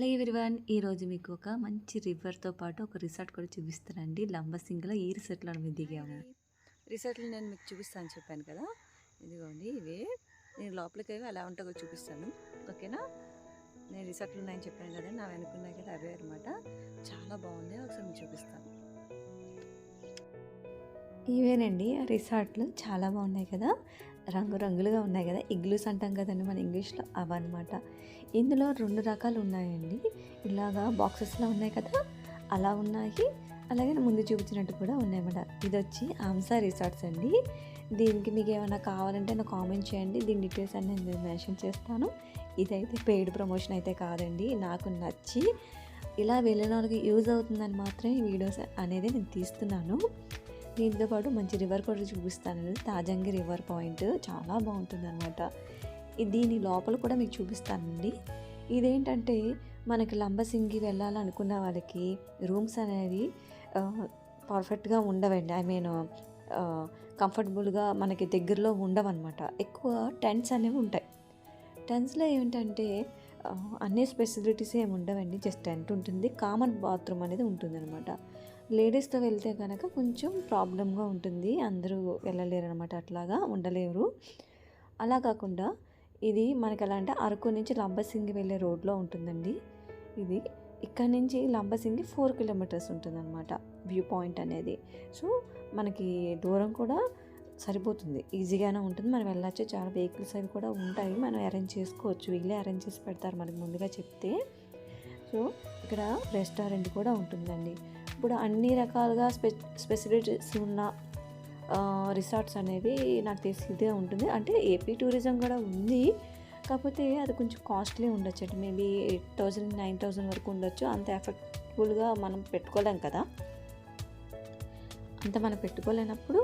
Hello everyone. ఈరోజు మీకు ఒక మంచి రివర్తో పాటు ఒక రిసార్ట్ కూడా చూపిస్తానండి. లంబసింగిలో ఈ రిసార్ట్లో మేము దిగాము? రిసార్ట్లు నేను మీకు చూపిస్తాను చెప్పాను కదా. ఇదిగోండి ఇవే. నేను లోపలికి అవి అలా ఉంటుందో చూపిస్తాను. ఓకేనా? నేను రిసార్ట్లు ఉన్నాయని చెప్పాను కదా నా వెనుకున్నాయి కదా అవే అనమాట చాలా బాగుంది. ఒకసారి మీకు చూపిస్తాను. ఇవేనండి. ఆ రిసార్ట్లు చాలా బాగున్నాయి కదా. రంగురంగులుగా ఉన్నాయి కదా. ఇగ్లూస్ అంటాం కదండి మన ఇంగ్లీష్లో అవన్నమాట. ఇందులో రెండు రకాలు ఉన్నాయండి. ఇలాగా బాక్సెస్లో ఉన్నాయి కదా. అలా ఉన్నాయి. అలాగే ముందు చూపించినట్టు కూడా ఉన్నాయన్నమాట ఇది వచ్చి ఆంసా రిసార్ట్స్ అండి. దీనికి మీకు ఏమైనా కావాలంటే నాకు కామెంట్ చేయండి. దీని డీటెయిల్స్ అన్ని నేను మెన్షన్ చేస్తాను. ఇదైతే పెయిడ్ ప్రమోషన్ అయితే కాదండి. నాకు నచ్చి ఇలా వెళ్ళిన వాళ్ళకి యూజ్ అవుతుందని మాత్రమే ఈ వీడియోస్ అనేది నేను తీస్తున్నాను. దీంతో పాటు మంచి రివర్ కూడా చూపిస్తాను తాజంగి రివర్ పాయింట్ చాలా బాగుంటుంది అనమాట దీని లోపల కూడా మీకు చూపిస్తానండి. ఇదేంటంటే మనకి లంబసింగి వెళ్ళాలనుకున్న వాళ్ళకి రూమ్స్ అనేది పర్ఫెక్ట్గా ఉండవండి. ఐ మీన్ కంఫర్టబుల్గా మనకి దగ్గరలో ఉండవన్నమాట. ఎక్కువ టెంట్స్ అనేవి ఉంటాయి. టెంట్స్లో ఏంటంటే అన్ని ఫెసిలిటీస్ ఏమి ఉండవండి. జస్ట్ టెంట్ ఉంటుంది. కామన్ బాత్రూమ్ అనేది ఉంటుంది అనమాట లేడీస్తో వెళ్తే కనుక కొంచెం ప్రాబ్లమ్గా ఉంటుంది. అందరూ వెళ్ళలేరు అనమాట అట్లాగా ఉండలేరు. అలా కాకుండా ఇది మనకి ఎలా అంటే అరకు నుంచి లంబసింగి వెళ్ళే రోడ్లో ఉంటుందండి. ఇది ఇక్కడ నుంచి లంబసింగి ఫోర్ కిలోమీటర్స్ ఉంటుందన్నమాట వ్యూ పాయింట్ అనేది. సో మనకి దూరం కూడా సరిపోతుంది. ఈజీగానే ఉంటుంది. మనం వెళ్ళచ్చు. చాలా వెహికల్స్ అవి కూడా ఉంటాయి. మనం అరేంజ్ చేసుకోవచ్చు. వీళ్ళే అరేంజ్ చేసి పెడతారు మనకి ముందుగా చెప్తే. సో ఇక్కడ రెస్టారెంట్ కూడా ఉంటుందండి. ఇప్పుడు అన్ని రకాలుగా స్పె స్పెసిలిటీస్ ఉన్న రిసార్ట్స్ అనేవి నాకు తెలిసి ఇదే ఉంటుంది. అంటే ఏపీ టూరిజం కూడా ఉంది. కాకపోతే అది కొంచెం కాస్ట్లీ ఉండొచ్చు అంటే maybe eight thousand nine thousand వరకు ఉండొచ్చు. అంత ఎఫెక్ట్ఫుల్గా మనం పెట్టుకోలేం కదా. అంత మనం పెట్టుకోలేనప్పుడు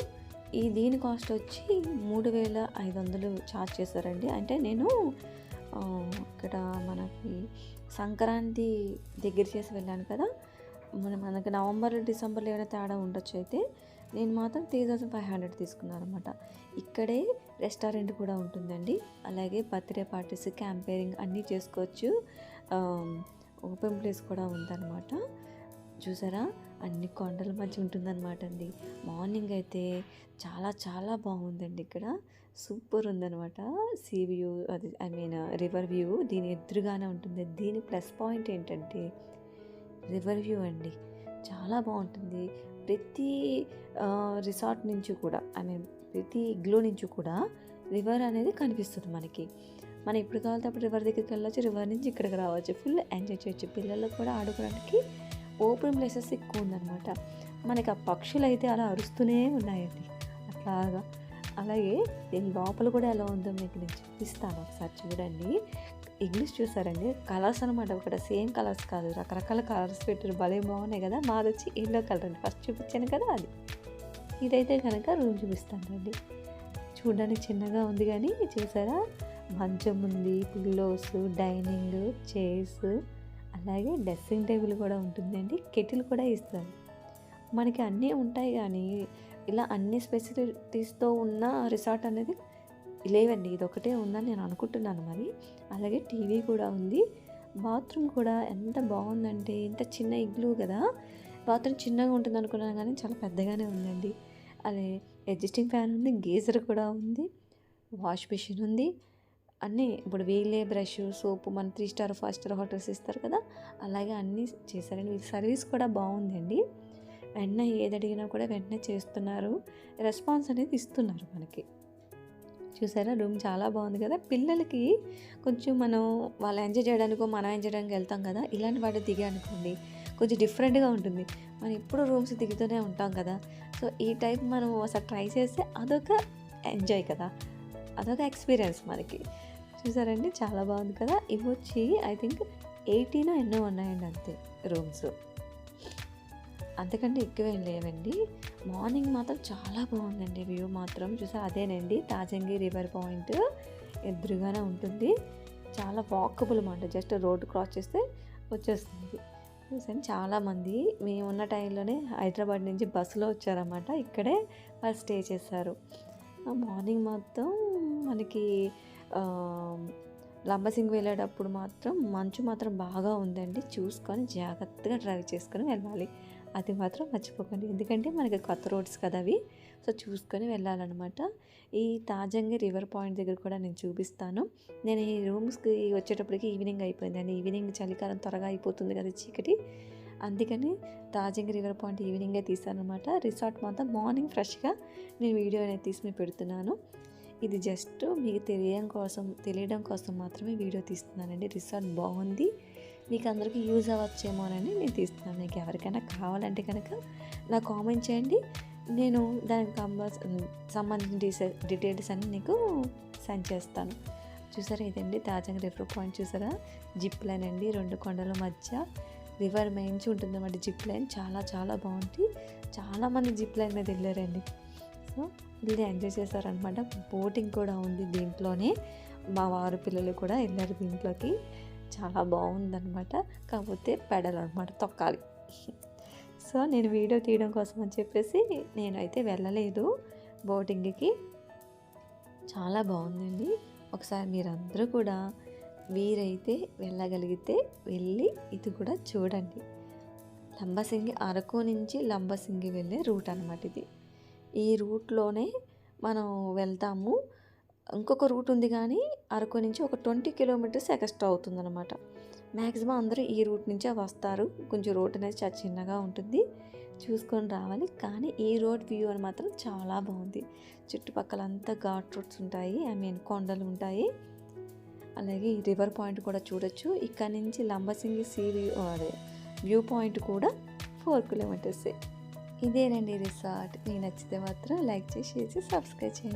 ఈ దీని కాస్ట్ వచ్చి మూడు వేల ఐదు వందలు ఛార్జ్ చేశారండి. అంటే నేను ఇక్కడ మనకి సంక్రాంతి దగ్గర చేసి వెళ్ళాను కదా. మన మనకి నవంబర్ డిసెంబర్లో ఏమైనా తేడా ఉండొచ్చు అయితే నేను మాత్రం త్రీ థౌజండ్ ఫైవ్ హండ్రెడ్ తీసుకున్నాను అనమాట ఇక్కడే రెస్టారెంట్ కూడా ఉంటుందండి. అలాగే బర్త్డే పార్టీస్ క్యాంపేరింగ్ అన్నీ చేసుకోవచ్చు. ఓపెన్ ప్లేస్ కూడా ఉందన్నమాట. చూసారా? అన్ని కొండల మధ్య ఉంటుందన్నమాట అండి. మార్నింగ్ అయితే చాలా చాలా బాగుందండి ఇక్కడ. సూపర్ ఉందన్నమాట. సీ వ్యూ అది ఐ మీన్ రివర్ వ్యూ దీని ఎదురుగానే ఉంటుంది. దీని ప్లస్ పాయింట్ ఏంటంటే రివర్ వ్యూ అండి. చాలా బాగుంటుంది. ప్రతి రిసార్ట్ నుంచి కూడా ఐ మీన్ ప్రతి ఇగ్లో నుంచి కూడా రివర్ అనేది కనిపిస్తుంది మనకి. మనం ఎప్పుడు కావాలంటే అప్పుడు రివర్ దగ్గరికి వెళ్ళొచ్చు రివర్ నుంచి ఇక్కడికి రావచ్చు. ఫుల్ ఎంజాయ్ చేయొచ్చు. పిల్లలకు కూడా ఆడుకోవడానికి ఓపెన్ ప్లేసెస్ ఎక్కువ ఉందన్నమాట. మనకి ఆ పక్షులు అయితే అలా అరుస్తూనే ఉన్నాయండి. అట్లాగా. అలాగే దీని లోపల కూడా ఎలా ఉందో మీకు నేను చూపిస్తాను ఒకసారి చూడండి. ఇంగ్లీష్ చూసారండి. కలర్స్ అనమాట ఒకటి. సేమ్ కలర్స్ కాదు. రకరకాల కలర్స్ పెట్టారు. భలే బాగున్నాయి కదా. మాది వచ్చి ఎల్లో కలర్ అండి. ఫస్ట్ చూపించాను కదా అది. ఇదైతే కనుక రూమ్ చూపిస్తాను రండి చూడడానికి చిన్నగా ఉంది కానీ చూసారా? మంచం ఉంది పిల్లోస్ డైనింగ్ చైర్స్ అలాగే డ్రెస్సింగ్ టేబుల్ కూడా ఉంటుందండి. కెటిల్ కూడా ఇస్తారు మనకి అన్నీ ఉంటాయి కానీ ఇలా అన్ని స్పెసిలిటీస్తో ఉన్న రిసార్ట్ అనేది లేవండి ఇది ఒకటే ఉందని నేను అనుకుంటున్నాను మరి. అలాగే టీవీ కూడా ఉంది. బాత్రూమ్ కూడా ఎంత బాగుందంటే ఇంత చిన్న ఇగ్లు కదా. బాత్రూమ్ చిన్నగా ఉంటుంది అనుకున్నాను కానీ చాలా పెద్దగానే ఉందండి. అదే అడ్జస్టింగ్ ఫ్యాన్ ఉంది గీజర్ కూడా ఉంది వాష్ మిషన్ ఉంది. అన్నీ ఇప్పుడు వీలే బ్రష్ సోపు మన three star five star hotels ఇస్తారు కదా. అలాగే అన్నీ చేశారండి. వీళ్ళ సర్వీస్ కూడా బాగుందండి. వెంటనే ఏది అడిగినా కూడా వెంటనే చేస్తున్నారు. రెస్పాన్స్ అనేది ఇస్తున్నారు మనకి. చూసారా? రూమ్ చాలా బాగుంది కదా? పిల్లలకి కొంచెం మనం వాళ్ళు ఎంజాయ్ చేయడానికో మనం ఎంజాయ్ చేయడానికి వెళ్తాం కదా? ఇలాంటి వాటి దిగానుకోండి కొంచెం డిఫరెంట్గా ఉంటుంది. మనం ఎప్పుడు రూమ్స్ దిగుతూనే ఉంటాం కదా? సో ఈ టైప్ మనం అసలు ట్రై చేస్తే అదొక ఎంజాయ్ కదా? అదొక ఎక్స్పీరియన్స్ మనకి. చూసారండి? చాలా బాగుంది కదా? ఇవి వచ్చి ఐ థింక్ ఎయిటీన్ ఎన్నో ఉన్నాయండి అంతే రూమ్స్. అంతకంటే ఎక్కువ ఏం లేవండి. మార్నింగ్ మాత్రం చాలా బాగుందండి వ్యూ మాత్రం. చూసా అదేనండి. తాజంగి రివర్ పాయింట్ ఎదురుగానే ఉంటుంది. చాలా వాకబుల్ అన్నమాట. జస్ట్ రోడ్డు క్రాస్ చేస్తే వచ్చేస్తుంది. చూసాను చాలామంది మేము ఉన్న టైంలోనే హైదరాబాద్ నుంచి బస్సులో వచ్చారన్నమాట. ఇక్కడే వాళ్ళు స్టే చేశారు. ఆ మార్నింగ్ మొత్తం మనకి లంబసింగ్ లంబసింగి వెళ్ళేటప్పుడు మాత్రం మంచు మాత్రం బాగా ఉందండి. చూసుకొని జాగ్రత్తగా డ్రైవ్ చేసుకొని వెళ్ళాలి. అది మాత్రం మర్చిపోకండి. ఎందుకంటే మనకి కొత్త రోడ్స్ కదా అవి. సో చూసుకొని వెళ్ళాలన్నమాట. ఈ తాజంగి రివర్ పాయింట్ దగ్గర కూడా నేను చూపిస్తాను. నేను ఈ రూమ్స్కి వచ్చేటప్పటికి ఈవినింగ్ అయిపోయిందండి. ఈవినింగ్ చలికాలం త్వరగా అయిపోతుంది కదా చీకటి. అందుకని తాజంగి రివర్ పాయింట్ ఈవినింగే తీసాను అనమాట రిసార్ట్ మాత్రం మార్నింగ్ ఫ్రెష్గా నేను వీడియో అనేది తీసి మీకు పెడుతున్నాను. ఇది జస్ట్ మీకు తెలియడం కోసం తెలియడం కోసం మాత్రమే వీడియో తీస్తున్నానండి. రిసార్ట్ బాగుంది. మీకు అందరికీ యూజ్ అవ్వచ్చేమోనని నేను తీస్తున్నాను. మీకు ఎవరికైనా కావాలంటే కనుక నా కామెంట్ చేయండి. నేను దానికి కంపల్స్ సంబంధించిన డీటెయిల్స్ అన్ని నీకు సెండ్ చేస్తాను. చూసారా ఇదండి తాజాగా రివర్ పాయింట్ చూసారా? జిప్ లైన్ అండి. రెండు కొండల మధ్య రివర్ మెయిన్స్ ఉంటుందన్నమాట జిప్ లైన్. చాలా చాలా బాగుంది. చాలామంది జిప్ లైన్ మీద వెళ్ళారండి. సో వెళ్ళి ఎంజాయ్ చేశారనమాట బోటింగ్ కూడా ఉంది దీంట్లోనే. మా వారు పిల్లలు కూడా వెళ్ళారు దీంట్లోకి. చాలా బాగుందనమాట కాకపోతే పెడలు అనమాట తొక్కాలి. సో నేను వీడియో తీయడం కోసం అని చెప్పేసి నేనైతే వెళ్ళలేదు. బోటింగ్కి. చాలా బాగుందండి. ఒకసారి మీరందరూ కూడా వీరైతే వెళ్ళగలిగితే వెళ్ళి ఇది కూడా చూడండి. లంబసింగి అరకు నుంచి లంబసింగి వెళ్ళే రూట్ అనమాట ఇది. ఈ రూట్లోనే మనం వెళ్తాము. ఇంకొక రూట్ ఉంది కానీ అరకు నుంచి ఒక ట్వంటీ కిలోమీటర్స్ ఎక్స్ట్రా అవుతుందన్నమాట. మ్యాక్సిమం అందరూ ఈ రూట్ నుంచే వస్తారు. కొంచెం రోడ్ అనేది చాలా చిన్నగా ఉంటుంది. చూసుకొని రావాలి. కానీ ఈ రోడ్ వ్యూ అని మాత్రం చాలా బాగుంది. చుట్టుపక్కల అంతా ఘాట్ రోడ్స్ ఉంటాయి. ఐ మీన్ కొండలు ఉంటాయి. అలాగే ఈ రివర్ పాయింట్ కూడా చూడొచ్చు. ఇక్కడ నుంచి లంబసింగి సీ వ్యూ అదే వ్యూ పాయింట్ కూడా ఫోర్ కిలోమీటర్సే ఇదేనండి రిసార్ట్. మీకు నచ్చితే మాత్రం లైక్ చేసి సబ్స్క్రైబ్ చేయండి.